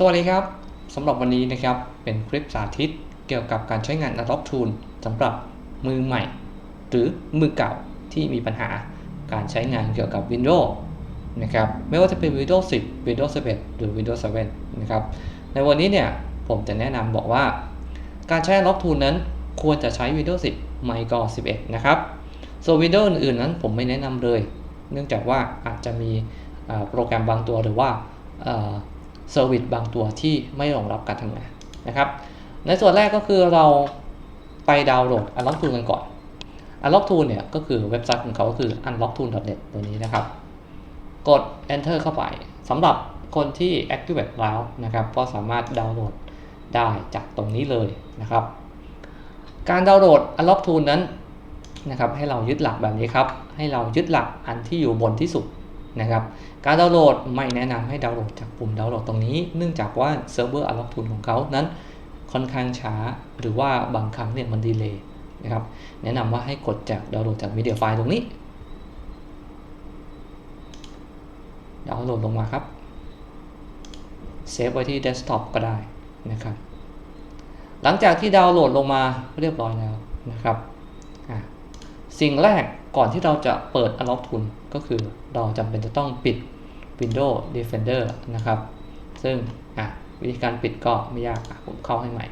สวัสดีครับสำหรับวันนี้นะครับเป็นคลิปสาธิตเกี่ยวกับการใช้งาน Adobe Tool สำหรับมือใหม่ หรือมือเก่าที่มีปัญหาการใช้งานเกี่ยวกับ Windows นะครับไม่ว่าจะเป็น Windows 10 Windows 11 หรือ Windows 7 นะครับในวันนี้เนี่ยผมจะแนะนำบอกว่า การใช้ Adobe Tool นั้นควรจะใช้ Windows 10 ไม่ก็ 11 นะครับส่วน Windows อื่นๆนั้นผมไม่แนะนำเลย เนื่องจากว่าอาจจะมีโปรแกรมบางตัวหรือว่า เซอร์วิสบางตัวที่ไม่รองรับการทำงานนะครับ ในส่วนแรกก็คือเราไปดาวน์โหลด Unlock Tool กันก่อน Unlock Tool เนี่ยก็คือเว็บไซต์ของเขาก็คือ unlocktool.net ตัวนี้นะครับ กด enter เข้าไปสำหรับคนที่ activate แล้วนะครับ ก็สามารถดาวน์โหลดได้จากตรงนี้เลยนะครับ การดาวน์โหลด Unlock Tool นั้นนะครับให้เรายึดหลักแบบนี้ครับ ให้เรายึดหลักอันที่อยู่บนที่สุด นะครับ การดาวน์โหลดไม่แนะนำให้ดาวน์โหลดจากปุ่มดาวน์โหลดตรงนี้ เนื่องจากว่าเซิร์ฟเวอร์ Unlock Tool ของเขานั้นค่อนข้างช้า หรือว่าบางครั้งเนี่ยมันดีเลย์นะครับ แนะนำว่าให้กดจากดาวน์โหลดจากมีเดียไฟล์ตรงนี้ ดาวน์โหลดลงมาครับ เซฟไว้ที่เดสก์ท็อปก็ได้นะครับ หลังจากที่ดาวน์โหลดลงมาเรียบร้อยแล้วนะครับ สิ่งแรก ก่อนที่เราจะเปิด Unlock Tool ก็คือเราจำเป็นจะต้องปิด Windows Defender นะครับ ซึ่งวิธีการปิดก็ไม่ยากผมเข้าให้ใหม่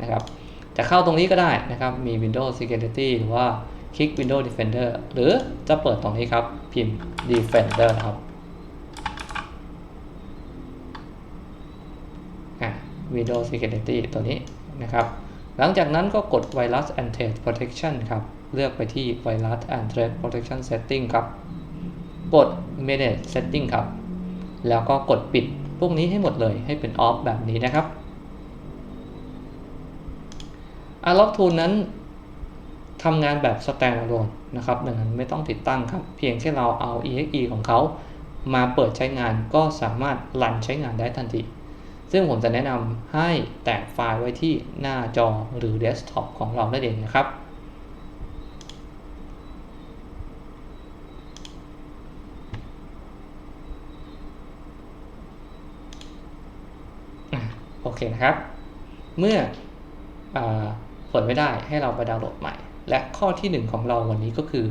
นะครับ จะเข้าตรงนี้ก็ได้นะครับ มี Windows Security หรือว่าคลิก Windows Defender หรือจะเปิดตรงนี้ครับ พิมพ์ Defender ครับ Windows Security ตัวนี้นะครับ หลังจากนั้นก็กด Virus and Threat Protection ครับ เลือกไปที่ Virus and Threat Protection Setting ครับ กด Manage Setting ครับ แล้วก็กดปิดพวกนี้ให้หมดเลยให้เป็น Off แบบนี้นะครับ Unlock Tool นั้นทำงานแบบ Standalone นะครับดังนั้นไม่ต้องติดตั้งครับ เพียงแค่เราเอา exe ของเขามาเปิดใช้งานก็สามารถรันใช้งานได้ทันที ซึ่งผมจะแนะนำให้แตกไฟล์ไว้ที่หน้าจอหรือเดสก์ท็อปของเราได้เองนะครับ อะ โอเคนะครับ เมื่ออาเปิดไม่ได้ให้เราไปดาวน์โหลดใหม่ และข้อที่ 1 ของเราวันนี้ก็คือ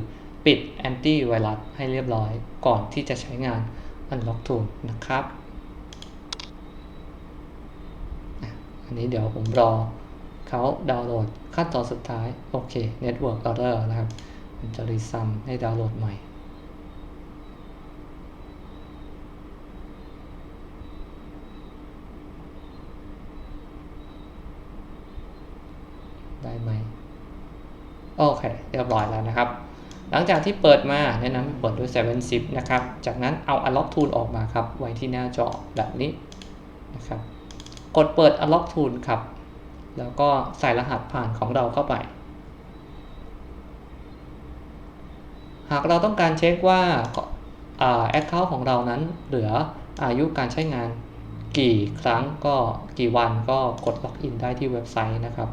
ปิดแอนตี้ไวรัสให้เรียบร้อยก่อนที่จะใช้งาน Unlock Tool นะครับ อันนี้เดี๋ยวผมรอเขาดาวน์โหลดขั้นตอนสุดท้าย โอเค Network Order นะครับ มันจะรีซัมให้ดาวน์โหลดใหม่ ได้ไหม โอเค เรียบร้อยแล้วนะครับ หลังจากที่เปิดมาแนะนำให้เปิดด้วย7 Zip นะครับ จากนั้นเอา Unlock Tool ออกมาครับ ไว้ที่หน้าจอแบบนี้นะครับ กดเปิด Unlock Tool ครับ แล้วก็ใส่รหัสผ่านของเราเข้าไป หากเราต้องการเช็คว่าแอคเคาท์ของเรานั้นเหลืออายุการใช้งานกี่ครั้งก็กี่วันก็กดล็อกอินได้ที่เว็บไซต์นะครับ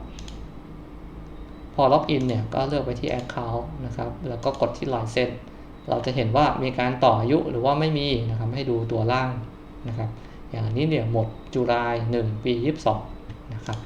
พอล็อกอินเนี่ยก็เลือกไปที่ Account นะครับ แล้วก็กดที่ลายเซ็นเราจะเห็นว่ามีการต่ออายุหรือว่าไม่มีนะครับ ให้ดูตัวล่างนะครับ อย่างนี้เนี่ยหมดจุลาย1ปี 22 นะครับ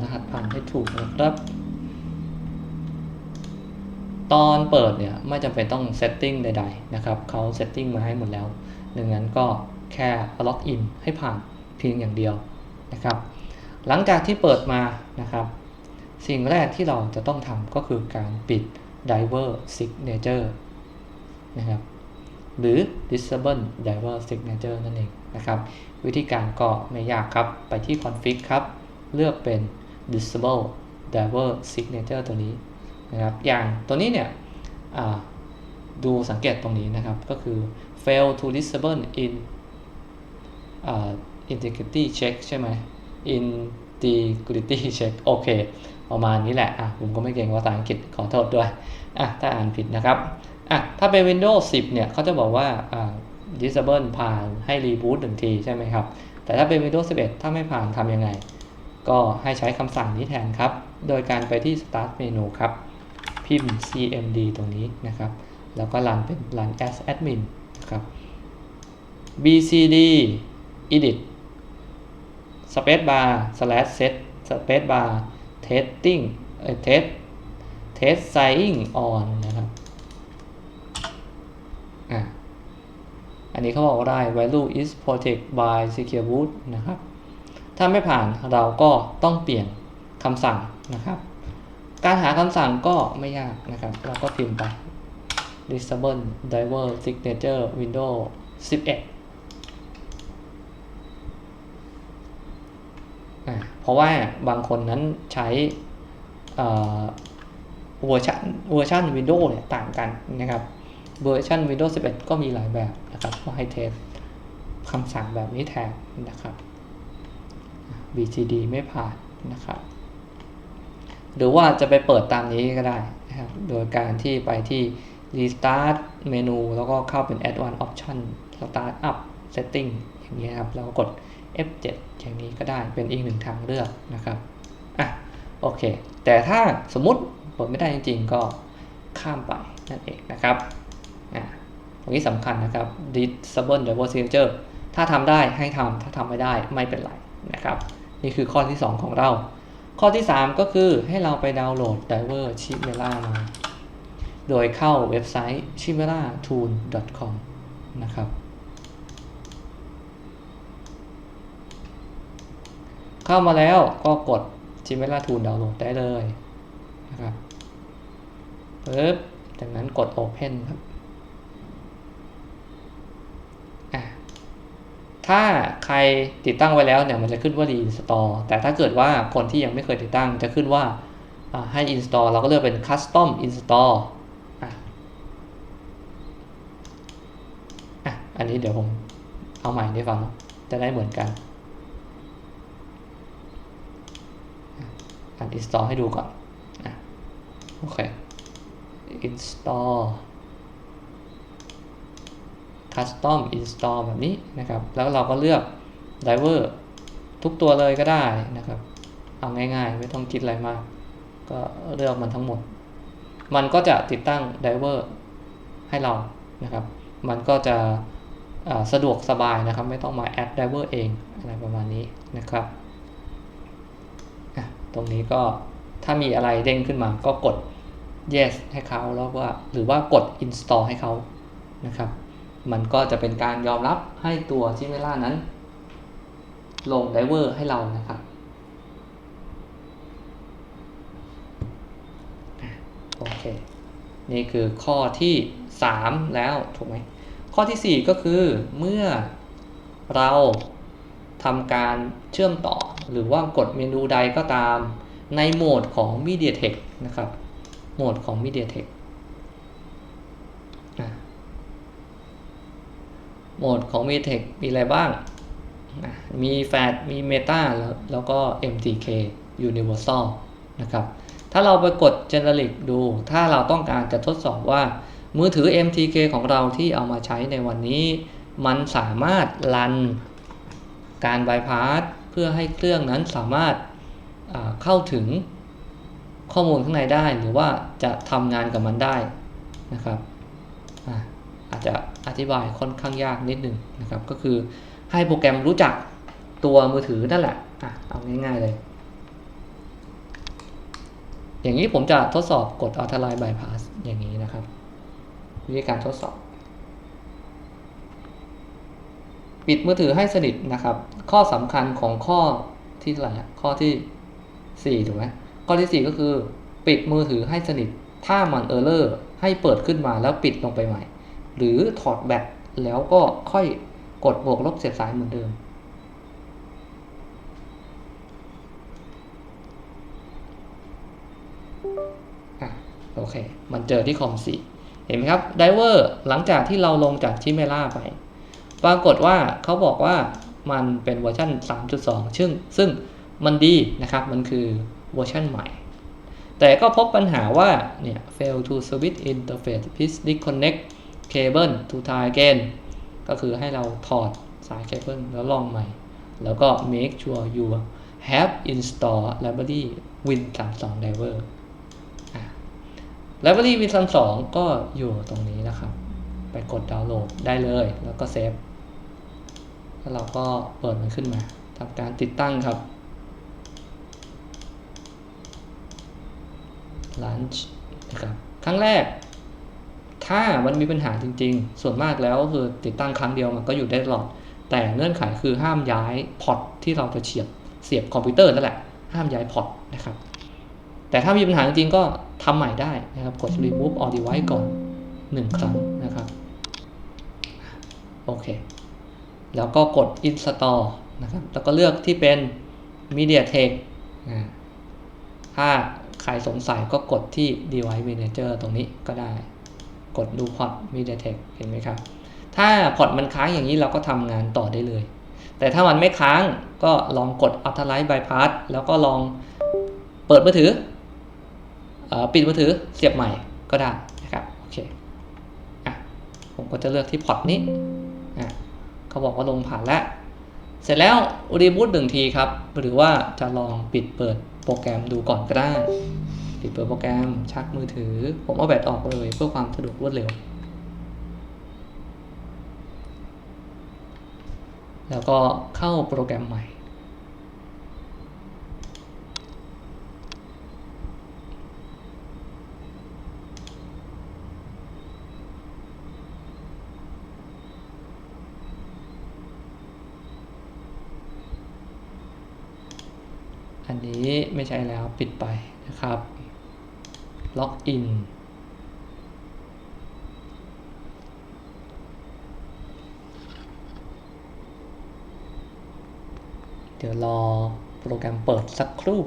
ส่รหัสผ่านให้ถูกนะครับ ตอนเปิดเนี่ยไม่จำเป็นต้องเซตติ้งใดๆนะครับเขาเซตติ้งมาให้หมดแล้วดังนั้นก็แค่ล็อกอินให้ผ่านเพียงอย่างเดียวนะครับ หลังจากที่เปิดมานะครับ สิ่งแรกที่เราจะต้องทำก็คือการปิด Driver Signature นะครับหรือ disable driver signature นั่นเองนะครับ วิธีการก็ไม่ยากครับ ไปที่ config ครับ เลือกเป็น disable driver signature ตัวนี้นะครับอย่างตัวนี้เนี่ยดูสังเกตตรงนี้นะครับ ก็คือ fail to disable in integrity check ใช่ไหม integrity check โอเค ประมาณนี้แหละอะผมก็ไม่เก่งภาษาอังกฤษขอโทษด้วยอะถ้าอ่านผิดนะครับอะถ้าเป็น Windows 10 เนี่ยเขาจะบอกว่าอ่า disable ผ่านให้รีบูตหนึ่งทีใช่ไหมครับ แต่ถ้าเป็น Windows 11 ถ้าไม่ผ่านทำยังไง ก็ให้ใช้คำสั่งนี้แทนครับ โดยการไปที่ Start Menu ครับ พิมพ์ cmd ตรงนี้นะครับ แล้วก็รันเป็น run as admin นะครับ bcd edit space bar slash set space bar testing เอ่อ test test signing on นะครับ อะอันนี้เขาบอกว่าได้ value is protected by secure boot นะครับ ถ้าไม่ผ่านเราก็ต้องเปลี่ยนคำสั่งนะครับ การหาคำสั่งก็ไม่ยากนะครับ เราก็พิมพ์ไป disable driver signature Window 11 เพราะว่าบางคนนั้นใช้เวอร์ชันเวอร์ชัน Windows เนี่ยต่างกันนะครับเวอร์ชัน Windows 11 ก็มีหลายแบบนะครับก็ให้เทสคำสั่งแบบนี้แทนนะครับ BCD ไม่ผ่านนะครับ หรือว่าจะไปเปิดตามนี้ก็ได้นะครับ โดยการที่ไปที่ Restart เมนูแล้วก็เข้าเป็น Add one Option Start up Setting อย่างนี้ครับ แล้วกกด F7 อย่างนี้ก็ได้เป็นอีกหนึ่งทางเลือกนะครับ อะ โอเค แต่ถ้าสมมติเปิดไม่ได้จริงๆ ก็ข้ามไปนั่นเองนะครับ อะ ตรงนี้สำคัญนะครับ Disable Double Signature ถ้าทำได้ให้ทำถ้าทำไม่ได้ไม่เป็นไรนะครับ นี่คือข้อที่ 2 ของเรา ข้อที่ 3 ก็คือให้เราไปดาวน์โหลด Diver Chimera มา โดยเข้าเว็บไซต์ chimeratool.com นะครับ เข้ามาแล้วก็กด Chimera Tool ดาวน์โหลดได้เลยนะครับปึ๊บจากนั้นกด Open ครับอะ ถ้าใครติดตั้งไว้แล้วเนี่ยมันจะขึ้นว่า reinstall แต่ถ้าเกิดว่าคนที่ยังไม่เคยติดตั้งจะขึ้นว่าให้ install เราก็เลือกเป็น custom install อะอะอันนี้เดี๋ยวผมเอาใหม่ให้ฟังจะได้เหมือนกันอัน install ให้ดูก่อนอะโอเค install custom install แบบนี้นะครับ แล้วเราก็เลือก driver ทุกตัวเลยก็ได้นะครับ เอาง่ายๆ ไม่ต้องคิดอะไรมาก ก็เลือกมันทั้งหมด มันก็จะติดตั้ง driver ให้เรานะครับ มันก็จะสะดวกสบายนะครับ ไม่ต้องมา add driver เองอะไรประมาณนี้นะครับตรงนี้ก็ถ้ามีอะไรเด้งขึ้นมาก็กด yes ให้เขาแล้วว่าหรือว่ากด install ให้เขานะครับ มันก็จะเป็นการยอมรับให้ตัวชิเมล่านั้น ลงไดเวอร์ให้เรานะครับ โอเค นี่คือข้อที่ 3 แล้ว ถูกไหม ข้อทีสี่ 4 ก็คือเมื่อเราทำการเชื่อมต่อ หรือว่ากดเมนูใดก็ตามในโหมดของ MediaTek นะครับ โหมดของ MediaTek อะ โหมดของ MediaTek มีอะไรบ้าง มี FAT มี Meta แล้วแล้วก็ MTK Universal นะครับถ้าเราไปกด Generic ดู ถ้าเราต้องการจะทดสอบว่า มือถือ MTK ของเราที่เอามาใช้ในวันนี้ มันสามารถรันการบายพาสเพื่อให้เครื่องนั้นสามารถาเข้าถึงข้อมูลข้างในได้ หรือว่าจะทำงานกับมันได้นะครับ อาจจะอธิบายค่อนข้างยากนิดนึงนะครับ ก็คือให้โปรแกรมรู้จักตัวมือถือนั่นแหละอะเอาง่ายๆเลย อย่างนี้ผมจะทดสอบกด a u t o l i n e bypass อย่างนี้นะครับ วิธีการทดสอบ ปิดมือถือให้สนิทนะครับ ข้อสำคัญของข้อที่เท่าไหร่ข้อที่4ถูกไหมข้อที่ 4 ก็คือ ปิดมือถือให้สนิท ถ้ามันเออร์เลอร์ให้เปิดขึ้นมาแล้วปิดลงไปใหม่ หรือถอดแบตแล้วก็ค่อยกดบวกลบเสียบสายเหมือนเดิมอโอเค มันเจอที่คอม4เห็นไหมครับไดเวอร์หลังจากที่เราลงจากชิเมล่าไป ปรากฏว่าเขาบอกว่ามันเป็นเวอร์ชัน3.2 ซึ่งซึ่งมันดีนะครับ มันคือเวอร์ชันใหม่ แต่ก็พบปัญหาว่าเนี่ย fail to switch interface please disconnect cable to try again ก็คือให้เราถอดสายเคเบิลแล้วลองใหม่ แล้วก็ make sure you have install library win 32 driver library win 32ก็อยู่ตรงนี้นะครับ ไปกดดาวน์โหลดได้เลย แล้วก็เซฟแล้วเราก็เปิดมันขึ้นมาทำการติดตั้งครับ launch นะครับครั้งแรก ถ้ามันมีปัญหาจริง ๆ ส่วนมากแล้วคือติดตั้งครั้งเดียวมันก็อยู่ได้ตลอด แต่เงื่อนไขคือห้ามย้ายพอร์ตที่เราจะเฉียบเสียบคอมพิวเตอร์นั่นแหละ ห้ามย้ายพอร์ตนะครับ แต่ถ้ามีปัญหาจริงๆก็ทำใหม่ได้นะครับ กด remove all device ก่อน 1 ครั้งนะครับ โอเค แล้วก็กด install นะครับ แล้วก็เลือกที่เป็น MediaTek อ่าถ้าใครสงสัยก็กดที่ device manager ตรงนี้ก็ได้ กดดูพอร์ต MediaTek เห็นไหมครับ ถ้าพอร์ตมันค้างอย่างนี้เราก็ทำงานต่อได้เลย แต่ถ้ามันไม่ค้างก็ลองกด Authorize Bypass แล้วก็ลองเปิดมือถืออปิดมือถือเสียบใหม่ก็ได้นะครับโอเคอะผมก็จะเลือกที่พอร์ตนี้อะเขาบอกว่าลงผ่านแล้วเสร็จแล้วรีบูตหนึ่งทีครับ หรือว่าจะลองปิดเปิดโปรแกรมดูก่อนก็ได้ ปิดเปิดโปรแกรม ชักมือถือ ผมเอาแบตออกเลยเพื่อความสะดวกรวดเร็ว แล้วก็เข้าโปรแกรมใหม่ อันนี้ไม่ใช่แล้วปิดไปนะครับ ล็อกอินเดี๋ยวรอโปรแกรมเปิดสักครู่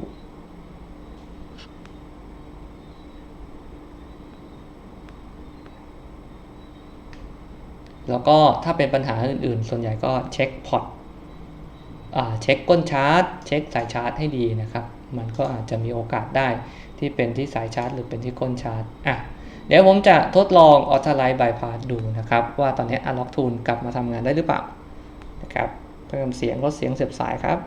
แล้วก็ถ้าเป็นปัญหาอื่นๆ ส่วนใหญ่ก็เช็คพอร์ตเช็คก้นชาร์จ เช็คสายชาร์จให้ดีนะครับ มันก็อาจจะมีโอกาสได้ที่เป็นที่สายชาร์จ หรือเป็นที่ก้นชาร์จอะเดี๋ยวผมจะทดลองออทไลท์บายพาสดูนะครับ ว่าตอนนี้ Unlock Tool กลับมาทำงานได้หรือเปล่านะครับเพิ่มเสียงลดเสียงเสียบสายครับ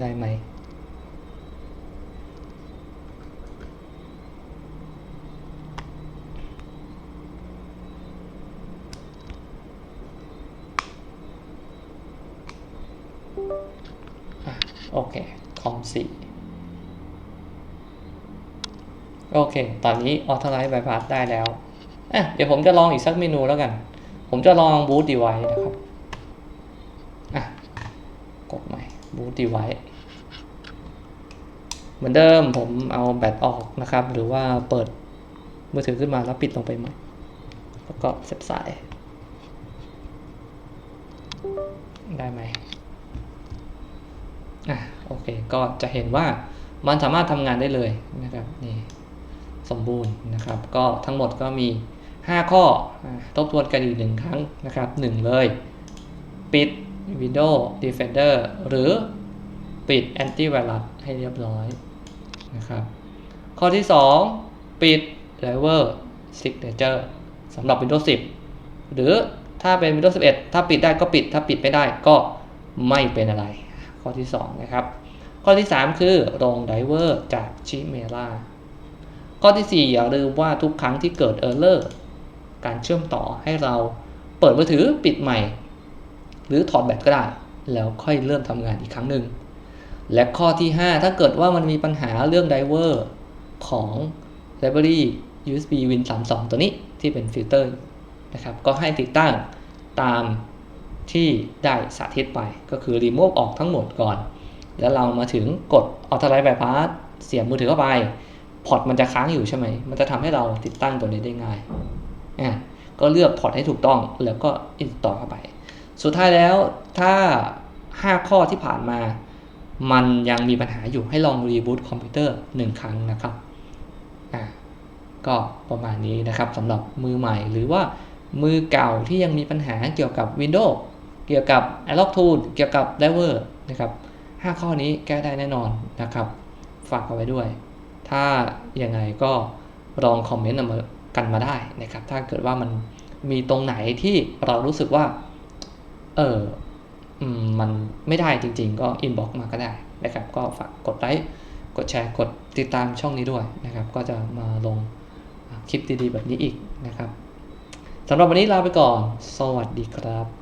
ได้ไหม อะ โอเคคอมสี่โอเค ตอนนี้ออ t ไลท์บายพาสได้แล้วอะเดี๋ยวผมจะลองอีกสักเมนูแล้วกัน ผมจะลองบูตดีไว้นะครับอะกดใหม่บูตดีไว้เหมือนเดิมผมเอาแบตออกนะครับ หรือว่าเปิดมือถือขึ้นมาแล้วปิดลงไปใหม่ แล้วก็เสียบสาย ได้ไหม อะโอเคก็จะเห็นว่ามันสามารถทำงานได้เลยนะครับนี่สมบูรณ์นะครับ ก็ทั้งหมดก็มี 5 ข้ออทบทวนกันอีกหนึ่งครั้งนะครับ 1 เลย ปิด Windows Defender หรือปิด Antivirus ให้เรียบร้อยนะครับ ข้อที่ 2 ปิด Driver Signature สำหรับ Windows 10 หรือถ้าเป็น Windows 11 ถ้าปิดได้ก็ปิดถ้าปิดไม่ได้ก็ไม่เป็นอะไร อที่ 2 นะครับ ข้อที่ 3 คือลงไดเวอร์จาก Gmail ข้อที่ 4 อย่าลืมว่าทุกครั้งที่เกิด Error การเชื่อมต่อให้เราเปิดมือถือปิดใหม่ หรือถอดแบตก็ได้ แล้วค่อยเริ่มทำงานอีกครั้งหนึ่ง และข้อที่ 5 ถ้าเกิดว่ามันมีปัญหาเรื่องไดเวอร์ของ Library USB Win 32 ตัวนี้ที่เป็นฟิลเตอร์นะครับ ก็ให้ติดตั้งตาม ที่ได้สาธิตไปก็คือ remove ออกทั้งหมดก่อน แล้วเรามาถึงกด authorize bypass เสียบมือถือเข้าไปพอร์ตมันจะค้างอยู่ใช่ไหม มันจะทำให้เราติดตั้งตัวนี้ได้ง่ายอะก็เลือกพอร์ตให้ถูกต้องแล้วก็ install เข้าไป สุดท้ายแล้วถ้า 5 ข้อที่ผ่านมา มันยังมีปัญหาอยู่ให้ลองรีบูตคอมพิวเตอร์ 1 ครั้งนะครับอะก็ประมาณนี้นะครับสำหรับมือใหม่หรือว่ามือเก่าที่ยังมีปัญหาเกี่ยวกับ Windows เกี่ยวกับ a l o g Tool เกี่ยวกับ Driver นะครับ5ข้อนี้แก้ได้แน่นอนนะครับ ฝากเอาไว้ด้วย ถ้ายังไงก็ลองคอมเมนต์กันมาได้นะครับ ถ้าเกิดว่ามันมีตรงไหนที่เรารู้สึกว่า เออมมันไม่ได้จริง ๆ ก็อินบ็อกมาก็ได้นะครับ ก็ฝากกดไลค์ กดแชร์ กดติดตามช่องนี้ด้วยนะครับ ก็จะมาลงคลิปดีๆ แบบนี้อีกนะครับสำหรับวันนี้ลาไปก่อน สวัสดีครับ